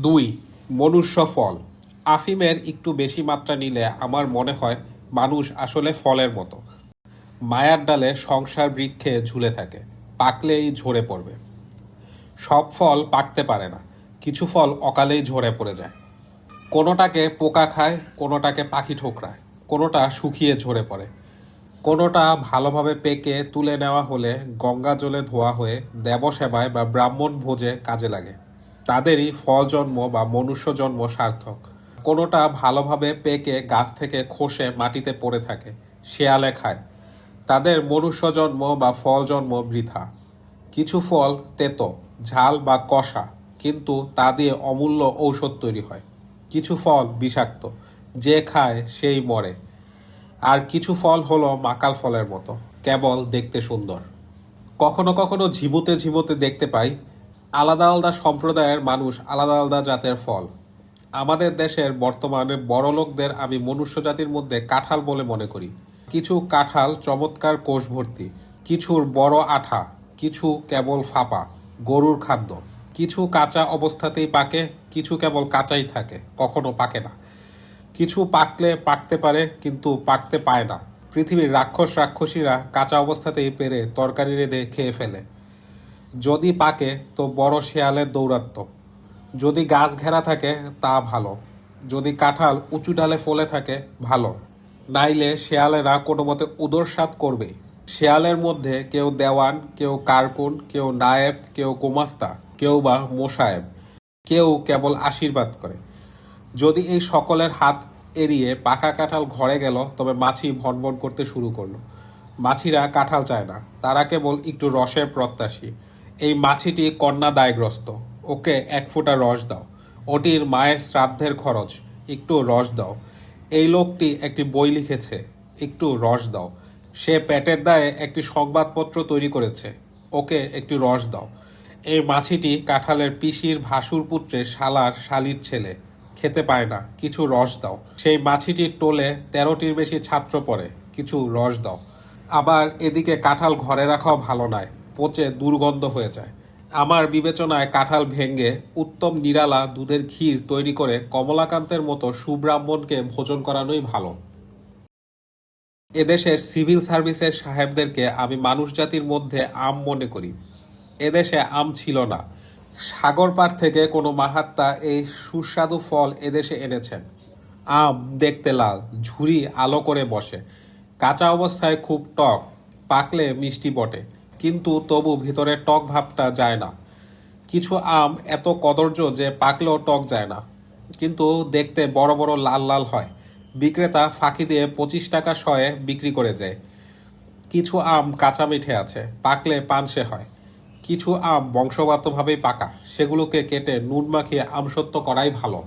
দুই, মনুষ্য ফল। আফিমের একটু বেশি মাত্রা নিলে আমার মনে হয় মানুষ আসলে ফলের মতো। মায়ার ডালে সংসার বৃক্ষে ঝুলে থাকে, পাকলেই ঝরে পড়বে। সব ফল পাকতে পারে না, কিছু ফল অকালেই ঝরে পড়ে যায়। কোনোটাকে পোকা খায়, কোনোটাকে পাখি ঠোকরায়, কোনোটা শুকিয়ে ঝরে পড়ে। কোনোটা ভালোভাবে পেকে তুলে নেওয়া হলে গঙ্গা জলে ধোয়া হয়ে দেবসেবায় বা ব্রাহ্মণ ভোজে কাজে লাগে। তাদেরই ফল জন্ম বা মনুষ্য জন্ম সার্থক। কোনোটা ভালোভাবে পেকে গাছ থেকে খসে মাটিতে পড়ে থাকে, শেয়ালে খায়। তাদের মনুষ্য জন্ম বা ফল জন্ম বৃথা। কিছু ফল তেতো, ঝাল বা কষা, কিন্তু তা দিয়ে অমূল্য ঔষধ তৈরি হয়। কিছু ফল বিষাক্ত, যে খায় সেই মরে। আর কিছু ফল হলো মাকাল ফলের মতো, কেবল দেখতে সুন্দর। কখনো কখনো ঝিমুতে ঝিমুতে দেখতে পাই আলাদা আলাদা সম্প্রদায়ের মানুষ আলাদা আলাদা জাতের ফল। আমাদের দেশের বর্তমানে বড় লোকদের আমি মনুষ্য জাতির মধ্যে কাঁঠাল বলে মনে করি। কিছু কাঁঠাল চমৎকার কোষ ভর্তি কিছুর বড় আঠা, কিছু কেবল ফাঁপা, গরুর খাদ্য। কিছু কাঁচা অবস্থাতেই পাকে, কিছু কেবল কাঁচাই থাকে, কখনো পাকে না। কিছু পাকলে পাকতে পারে, কিন্তু পাকতে পায় না। পৃথিবীর রাক্ষস রাক্ষসীরা কাঁচা অবস্থাতেই পেরে তরকারি রেঁধে খেয়ে ফেলে। যদি পাকে, তো বড় শেয়ালের দৌরাত্ম যদি গাছ ঘেরা থাকে, তা ভালো। যদি কাঁঠাল উঁচু ডালে ফলে থাকে, ভালো। নাইলে শেয়ালেরা কোনো মতে উদর স্বাদ করবেই শেয়ালের মধ্যে কেউ দেওয়ান, কেউ কার্কুন, কেউ নায়েব, কেউ গোমাস্তা, কেউ বা মোসায়েব। কেউ কেবল আশীর্বাদ করে। যদি এই সকলের হাত এড়িয়ে পাকা কাঁঠাল ঘরে গেল, তবে মাছি ভনভন করতে শুরু করল। মাছিরা কাঁঠাল চায় না। তারা কেবল একটু রসের প্রত্যাশী। এই মাছিটি কন্যা দায়গ্রস্ত ওকে এক ফোঁটা রস দাও। ওটির মায়ের শ্রাদ্ধের খরচ, একটু রস দাও। এই লোকটি একটি বই লিখেছে, একটু রস দাও। সে পেটের দায়ে একটি সংবাদপত্র তৈরি করেছে, ওকে একটু রস দাও। এই মাছিটি কাঁঠালের পিসির ভাসুর পুত্রের শালার শালির ছেলে। খেতে পায় না, কিছু রস দাও। সেই মাছিটির টোলে তেরোটির বেশি ছাত্র পড়ে, কিছু রস দাও। আবার এদিকে কাঁঠাল ঘরে রাখাও ভালো নয়। পচে দুর্গন্ধ হয়ে যায়। আমার বিবেচনায় কাঁঠাল ভেঙ্গে উত্তম নিরালা দুধের ক্ষীর তৈরি করে কমলাকান্তের মতো সুব্রাহ্মণকে ভোজন করানোই ভালো। এদেশের সিভিল সার্ভিসের সাহেবদেরকে আমি মানুষ জাতির মধ্যে আম মনে করি। এদেশে আম ছিল না। সাগর পার থেকে কোনো মাহাত্মা এই সুস্বাদু ফল এদেশে এনেছেন। আম দেখতে লাল, ঝুরি আলো করে বসে। কাঁচা অবস্থায় খুব টক, পাকলে মিষ্টি বটে। কিন্তু তবু ভিতরে টক ভাবটা যায় না। কিছু আম এত কদর্য যে পাকলেও টক যায় না। কিন্তু দেখতে বড় বড় লাল লাল হয়। বিক্রেতা ফাঁকি দিয়ে পঁচিশ টাকা শয়ে বিক্রি করে যায় কিছু আম কাঁচা মিঠে আছে, পাকলে পানসে হয়। কিছু আম বংশগতভাবেই পাকা, সেগুলোকে কেটে নুন মাখিয়ে আমসত্ব করাই ভালো।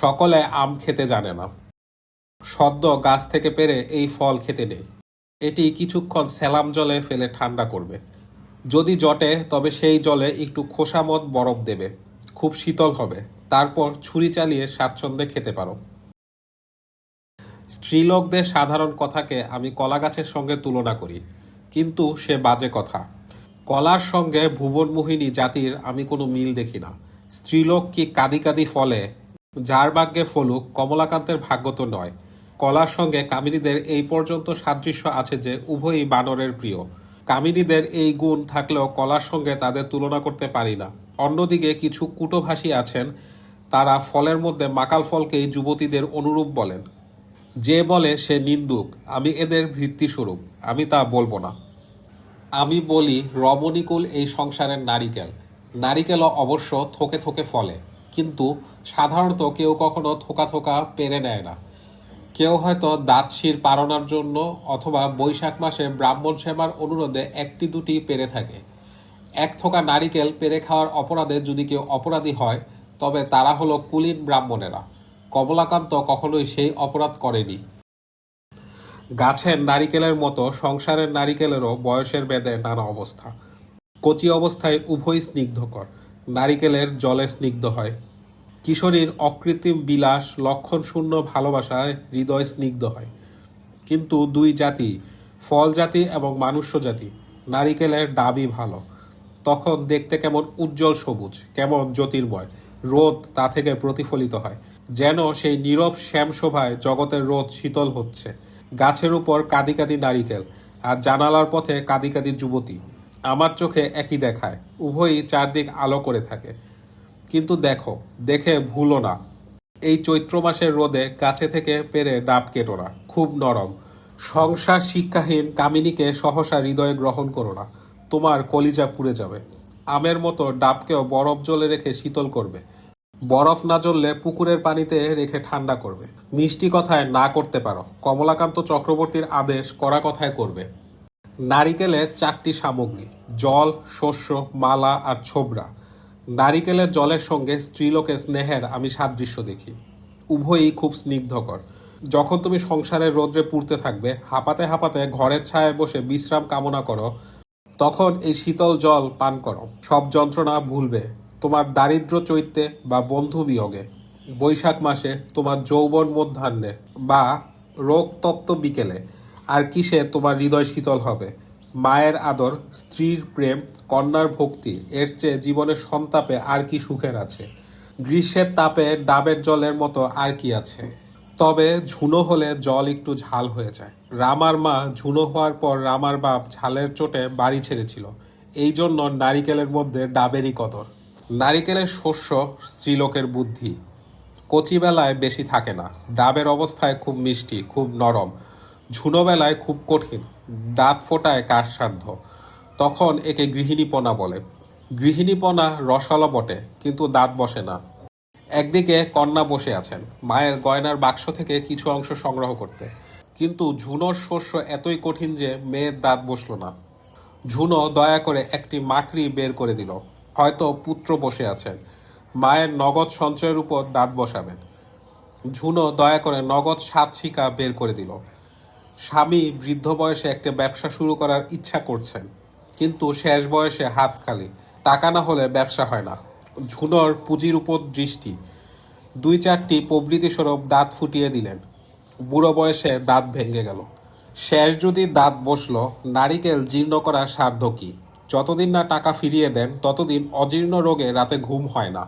সকলে আম খেতে জানে না। সদ্য গাছ থেকে পেরে এই ফল খেতে নেই। এটি কিছুক্ষণ স্যালাম জলে ফেলে ঠান্ডা করবে। যদি জটে, তবে সেই জলে একটু খোসামত বরফ দেবে। খুব শীতল হবে। তারপর ছুরি চালিয়ে স্বাচ্ছন্দ্যে খেতে পারো। স্ত্রীলোকদের সাধারণ কথাকে আমি কলা গাছের সঙ্গে তুলনা করি, কিন্তু সে বাজে কথা। কলার সঙ্গে ভুবনমোহিনী জাতির আমি কোনো মিল দেখি না। স্ত্রীলোক কি কাঁদি কাঁদি ফলে? যার ভাগ্যে ফলুক, কমলাকান্তের ভাগ্য তো নয়। কলার সঙ্গে কামিনীদের এই পর্যন্ত সাদৃশ্য আছে যে উভয়ই বানরের প্রিয়। কামিনীদের এই গুণ থাকলেও কলার সঙ্গে তাদের তুলনা করতে পারি না। অন্যদিকে কিছু কুটোভাষী আছেন, তারা ফলের মধ্যে মাকাল ফলকেই যুবতীদের অনুরূপ বলেন। যে বলে সে নিন্দুক, আমি এদের ভিত্তিস্বরূপ, আমি তা বলব না। আমি বলি, রমণীকুল এই সংসারের নারিকেল। নারিকেলও অবশ্য থোকে থোকে ফলে, কিন্তু সাধারণত কেউ কখনো থোকা থোকা পেরে নেয় না। কেউ হয়তো দাঁত শির পারনার জন্য অথবা বৈশাখ মাসে ব্রাহ্মণ সেবার অনুরোধে একটি দুটি পেরে থাকে। এক থোকা নারিকেল পেরে খাওয়ার অপরাধে যদি কেউ অপরাধী হয়, তবে তারা হলো কুলীন ব্রাহ্মণেরা। কমলাকান্ত কখনোই সেই অপরাধ করেনি। গাছের নারিকেলের মতো সংসারের নারিকেলেরও বয়সের বেদে নানা অবস্থা। কচি অবস্থায় উভয় স্নিগ্ধকর। নারিকেলের জলে স্নিগ্ধ হয়। কিশোরীর অকৃত্রিম বিলাস, লক্ষণ শূন্য ভালোবাসায় হৃদয় স্নিগ্ধ হয়। কিন্তু দুই জাতি, ফল জাতি এবং মানুষ্য জাতি, নারিকেলের ডাবই ভালো। তখন দেখতে কেমন উজ্জ্বল সবুজ, কেমন জ্যোতির্ময়। রোদ তা থেকে প্রতিফলিত হয়, যেন সেই নীরব শ্যাম শোভায় জগতের রোদ শীতল হচ্ছে। গাছের উপর কাঁদি কাঁদি নারিকেল, আর জানালার পথে কাঁদি কাদি যুবতী। আমার চোখে একই দেখায়, উভয়ই চারদিক আলো করে থাকে। কিন্তু দেখো, দেখে ভুলো না। এই চৈত্র মাসের রোদে গাছে থেকে পেরে ডাব কেটো না, খুব নরম। সংসার শিক্ষাহীন কামিনীকে সহসা হৃদয়ে গ্রহণ করো না, তোমার কলিজা পুড়ে যাবে। আমের মতো ডাবকেও বরফ জলে রেখে শীতল করবে। বরফ না জ্বললে পুকুরের পানিতে রেখে ঠান্ডা করবে। মিষ্টি কথায় না করতে পারো, কমলাকান্ত চক্রবর্তীর আদেশ করা কথায় করবে। নারিকেলের চারটি সামগ্রী, জল, শস্য, মালা আর ছোবড়া নারিকেলের জলের সঙ্গে স্ত্রীলোকের স্নেহের আমি সাদৃশ্য দেখি। উভয়ই খুব স্নিগ্ধকর। যখন তুমি সংসারের রোদ্রে পুড়তে থাকবে, হাঁপাতে হাঁপাতে ঘরের ছায়ায় বসে বিশ্রাম কামনা করো, তখন এই শীতল জল পান করো। সব যন্ত্রণা ভুলবে। তোমার দারিদ্র চৈত্যে বা বন্ধু বিয়োগে। বৈশাখ মাসে তোমার যৌবন মধ্যাহ্নে বা রোগতপ্ত বিকেলে। আর কিসে তোমার হৃদয় শীতল হবে? মায়ের আদর, স্ত্রীর প্রেম, কন্যার ভক্তি, এর চেয়ে জীবনের সন্তাপে আর কি সুখের আছে? গ্রীষ্মের তাপে ডাবের জলের মতো আর কি আছে? তবে ঝুনো হলে জল একটু ঝাল হয়ে যায়। রামার মা ঝুনো হওয়ার পর রামার বাপ ঝালের চোটে বাড়ি ছেড়েছিল। এই জন্য নারিকেলের মধ্যে ডাবেরই কদর। নারিকেলের শস্য স্ত্রীলোকের বুদ্ধি। কচিবেলায় বেশি থাকে না। ডাবের অবস্থায় খুব মিষ্টি, খুব নরম। ঝুনোবেলায় খুব কঠিন। দাঁত ফোটায় কারসাধ্য তখন একে গৃহিণীপনা বলে। গৃহিণীপনা রসালো বটে, কিন্তু দাঁত বসে না। একদিকে কন্যা বসে আছেন, মায়ের গয়নার বাক্স থেকে কিছু অংশ সংগ্রহ করতে। কিন্তু ঝুনোর শস্য এতই কঠিন যে মেয়ের দাঁত বসল না। ঝুনো দয়া করে একটি মাকড়ি বের করে দিল। হয়তো পুত্র বসে আছেন, মায়ের নগদ সঞ্চয়ের উপর দাঁত বসাবেন। ঝুনো দয়া করে নগদ সাত শিকা বের করে দিল। স্বামী বৃদ্ধ বয়সে একটা ব্যবসা শুরু করার ইচ্ছা করছেন। কিন্তু শেষ বয়সে হাত খালি। টাকা না হলে ব্যবসা হয় না। ঝুনর পুঁজির উপর দৃষ্টি। দুই চারটি প্রবৃতি স্বরূপ দাঁত ফুটিয়ে দিলেন। বুড়ো বয়সে দাঁত ভেঙে গেল। শেষ যদি দাঁত বসল, নারিকেল জীর্ণ করার সাধ্য কি? যতদিন না টাকা ফিরিয়ে দেন, ততদিন অজীর্ণ রোগে রাতে ঘুম হয় না।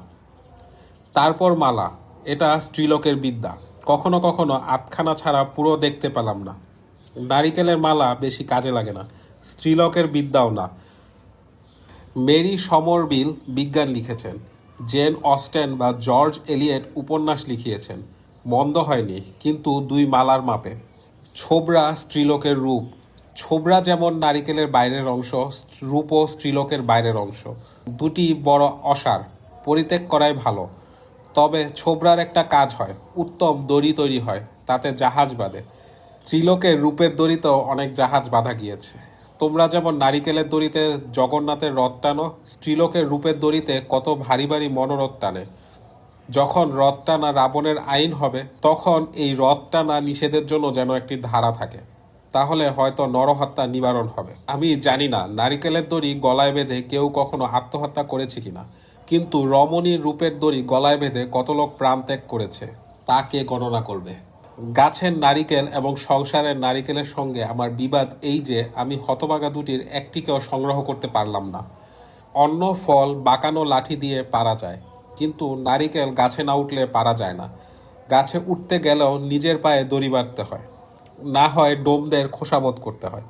তারপর মালা। এটা স্ত্রীলোকের বিদ্যা। কখনো কখনো আটখানা ছাড়া পুরো দেখতে পেলাম না। নারিকেলের মালা বেশি কাজে লাগে না। স্ত্রীলোকের বিদ্যাও না। মেরি সমরবিল বিজ্ঞান লিখেছেন। জেন অস্টেন বা জর্জ এলিয়েট উপন্যাস লিখিয়েছেন। মন্দ হয়নি, কিন্তু দুই মালার মাপে। ছোবরা স্ত্রীলোকের রূপ। ছোবরা যেমন নারিকেলের বাইরের অংশ, রূপও স্ত্রীলোকের বাইরের অংশ। দুটি বড় অসার, পরিত্যাগ করাই ভালো। তবে ছোবরার একটা কাজ হয়, উত্তম দড়ি তৈরি হয়, তাতে জাহাজ বাঁধে। ত্রিলোকের রূপের দড়িতেও অনেক জাহাজ বাঁধা গিয়েছে। তোমরা যেমন নারিকেলের দড়িতে জগন্নাথের রথ টানো, স্ত্রীলোকের রূপের দড়িতে কত ভারী ভারী মনোরথ টানে। যখন রথ টানা রাবণের আইন হবে, তখন এই রথ টানা নিষেধের জন্য যেন একটি ধারা থাকে। তাহলে হয়তো নরহত্যা নিবারণ হবে। আমি জানি না, নারিকেলের দড়ি গলায় বেঁধে কেউ কখনো আত্মহত্যা করেছে কিনা। কিন্তু রমণীর রূপের দড়ি গলায় বেঁধে কত লোক প্রাণ ত্যাগ করেছে, তা কে গণনা করবে? গাছের নারিকেল এবং সংসারের নারিকেলের সঙ্গে আমার বিবাদ এই যে আমি হতবাগা দুটির একটিকেও সংগ্রহ করতে পারলাম না। অন্য ফল, বাঁকানো লাঠি দিয়ে পারা যায়, কিন্তু নারিকেল গাছে না উঠলে পারা যায় না। গাছে উঠতে গেলেও নিজের পায়ে দড়ি বাঁধতে হয়। না হয় ডোমদের খোসাবোধ করতে হয়।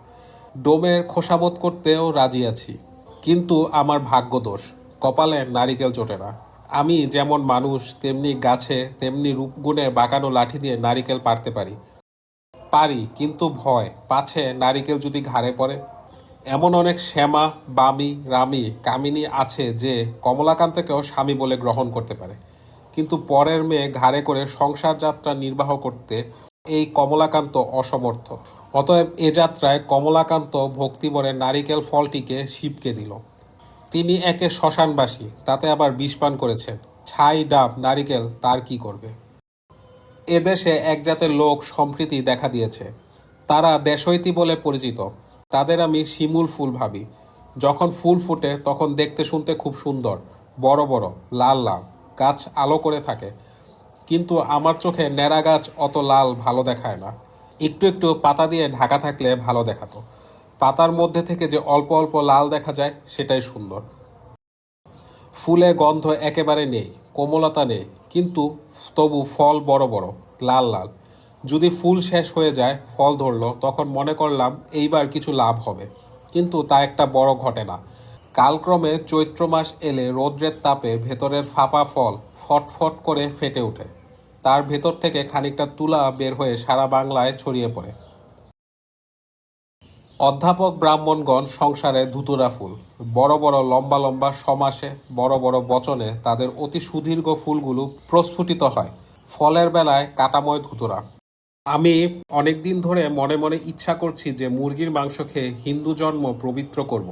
ডোমের খোসাবোধ করতেও রাজি আছি, কিন্তু আমার ভাগ্য দোষ, কপালে নারিকেল চোটে না। আমি যেমন মানুষ, তেমনি গাছে, তেমনি রূপগুণের বাঁকানো লাঠি দিয়ে নারিকেল পারতে পারি। পারি, কিন্তু ভয়। পাছে নারিকেল যদি ঘাড়ে পড়ে। এমন অনেক শ্যামা, বামি, রামি, কামিনী আছে যে কমলাকান্তকেও স্বামী বলে গ্রহণ করতে পারে। কিন্তু পরের মেয়ে ঘাড়ে করে সংসার যাত্রা নির্বাহ করতে এই কমলাকান্ত অসমর্থ। অতএব এ যাত্রায় কমলাকান্ত ভক্তিবরে নারিকেল ফলটিকে শিবকে দিল। তিনি একে শ্মশানবাসী, তাতে আবার বিষ পান করেছেন। ছাই ডাব, নারিকেল, তার কি করবে? এদেশে এক জাতের লোক সম্প্রীতি দেখা দিয়েছে। তারা দেশৈতি বলে পরিচিত। তাদের আমি শিমুল ফুল ভাবি। যখন ফুল ফুটে, তখন দেখতে শুনতে খুব সুন্দর। বড় বড়, লাল লাল, গাছ আলো করে থাকে। কিন্তু আমার চোখে ন্যাড়া গাছ অত লাল ভালো দেখায় না। একটু একটু পাতা দিয়ে ঢাকা থাকলে ভালো দেখাতো। পাতার মধ্যে থেকে যে অল্প অল্প লাল দেখা যায়, সেটাই সুন্দর। ফুলে গন্ধ একেবারে নেই, কোমলতা নেই, কিন্তু তবু ফল বড় বড়, লাল লাল। যদি ফুল শেষ হয়ে যায়, ফল ধরলো, তখন মনে করলাম এইবার কিছু লাভ হবে। কিন্তু তা একটা বড় ঘটে না। কালক্রমে চৈত্র মাস এলে রৌদ্রের তাপে ভেতরের ফাঁপা ফল ফটফট করে ফেটে ওঠে। তার ভেতর থেকে খানিকটা তুলা বের হয়ে সারা বাংলায় ছড়িয়ে পড়ে। অধ্যাপক ব্রাহ্মণগণ সংসারে ধুতুরা ফুল। বড় বড়, লম্বা লম্বা, সমাসে বড় বড় বচনে তাদের অতি সুদীর্ঘ ফুলগুলো প্রস্ফুটিত হয়। ফলের বেলায় কাটাময় ধুতুরা। আমি অনেকদিন ধরে মনে মনে ইচ্ছা করছি যে মুরগির মাংস খেয়ে হিন্দু জন্ম পবিত্র করব।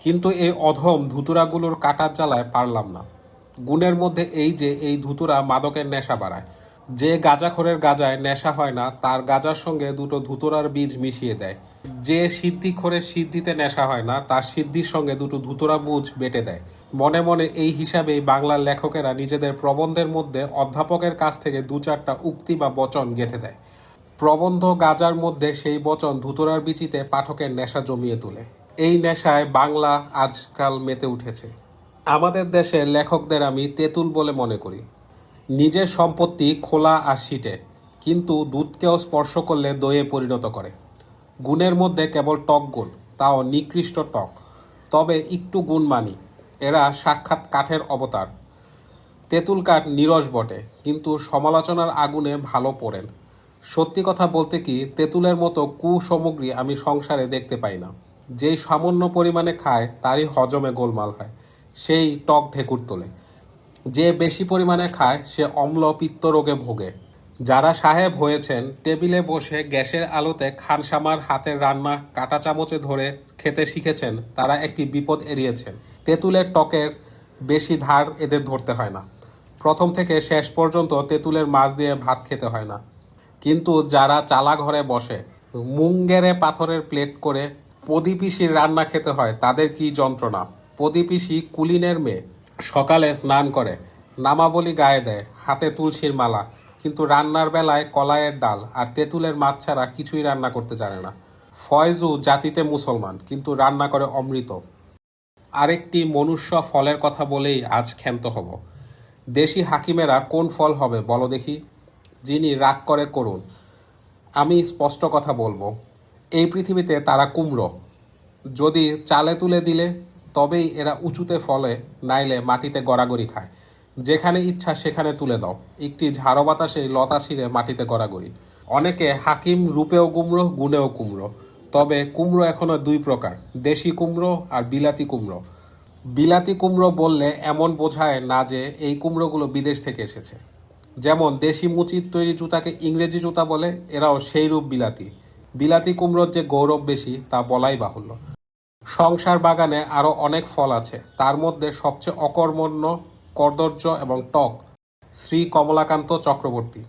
কিন্তু এই অধম ধুতুরাগুলোর কাটার জ্বালায় পারলাম না। গুণের মধ্যে এই যে এই ধুতুরা মাদকের নেশা বাড়ায়। যে গাঁজাখোরের গাজায় নেশা হয় না, তার গাজার সঙ্গে দুটো ধুতরার বীজ মিশিয়ে দেয়। যে সিদ্ধিখোরের সিদ্ধিতে নেশা হয় না, তার সিদ্ধির সঙ্গে দুটো ধুতুরা বুঝ বেটে দেয়। মনে মনে এই হিসাবেই বাংলার লেখকেরা নিজেদের প্রবন্ধের মধ্যে অধ্যাপকের কাছ থেকে দু চারটা উক্তি বা বচন গেঁথে দেয়। প্রবন্ধ গাজার মধ্যে সেই বচন ধুতরার বিচিতে পাঠকের নেশা জমিয়ে তোলে। এই নেশায় বাংলা আজকাল মেতে উঠেছে। আমাদের দেশের লেখকদের আমি তেঁতুল বলে মনে করি। নিজের সম্পত্তি খোলা আর শীটে, কিন্তু দুধকেও স্পর্শ করলে দইয়ে পরিণত করে। গুণের মধ্যে কেবল টক গুণ, তাও নিকৃষ্ট টক। তবে একটু গুণ মানি, এরা সাক্ষাৎ কাঠের অবতার। তেঁতুল কাঠ নিরস বটে, কিন্তু সমালোচনার আগুনে ভালো পড়েন। সত্যি কথা বলতে কি, তেঁতুলের মতো কুসামগ্রী আমি সংসারে দেখতে পাই না। যেই সামান্য পরিমাণে খায়, তারই হজমে গোলমাল হয়। সেই টক ঢেকুর তোলে। যে বেশি পরিমাণে খায়, সে অম্ল পিত্ত রোগে ভোগে। যারা সাহেব হয়েছেন, টেবিলে বসে গ্যাসের আলোতে খানসামার হাতের রান্না কাটা চামচে ধরে খেতে শিখেছেন, তারা একটি বিপদ এড়িয়েছেন। তেঁতুলের টকের বেশি ধার এদের ধরতে হয় না। প্রথম থেকে শেষ পর্যন্ত তেঁতুলের মাছ দিয়ে ভাত খেতে হয় না। কিন্তু যারা চালা ঘরে বসে, মুঙ্গেরে পাথরের প্লেট করে পদিপিসির রান্না খেতে হয়, তাদের কি যন্ত্রণা? পদিপিসি কুলিনের মেয়ে। সকালে স্নান করে, নামাবলি গায়ে দেয়, হাতে তুলসীর মালা। কিন্তু রান্নার বেলায় কলাইয়ের ডাল আর তেঁতুলের মাছ ছাড়া কিছুই রান্না করতে জানে না। ফয়জু জাতিতে মুসলমান, কিন্তু রান্না করে অমৃত। আরেকটি মনুষ্য ফলের কথা বলেই আজ ক্ষান্ত হব। দেশি হাকিমেরা কোন ফল হবে বলো দেখি? যিনি রাগ করে করুন আমি স্পষ্ট কথা বলব, এই পৃথিবীতে তারা কুমড়ো। যদি চালে তুলে দিলে তবেই এরা উঁচুতে ফলে নাইলে মাটিতে গড়াগড়ি খায়। যেখানে ইচ্ছা সেখানে তুলে দাও। একটি ঝাড়ো বাতাসে লতা ছিঁড়ে মাটিতে গড়াগড়ি। অনেকে হাকিম রূপেও কুমড়ো, গুণেও কুমড়ো। তবে কুমড়ো এখনও দুই প্রকার, দেশি কুমড়ো আর বিলাতি কুমড়ো। বিলাতি কুমড়ো বললে এমন বোঝায় না যে এই কুমড়োগুলো বিদেশ থেকে এসেছে। যেমন দেশি মুচির তৈরি জুতাকে ইংরেজি জুতা বলে, এরাও সেই রূপ বিলাতি। বিলাতি কুমড়োর যে গৌরব বেশি, তা বলাই বাহুল্য। সংসার বাগানে আরও অনেক ফল আছে। তার মধ্যে সবচেয়ে অকর্মণ্য, কর্দর্য এবং টক শ্রী কমলাকান্ত চক্রবর্তী।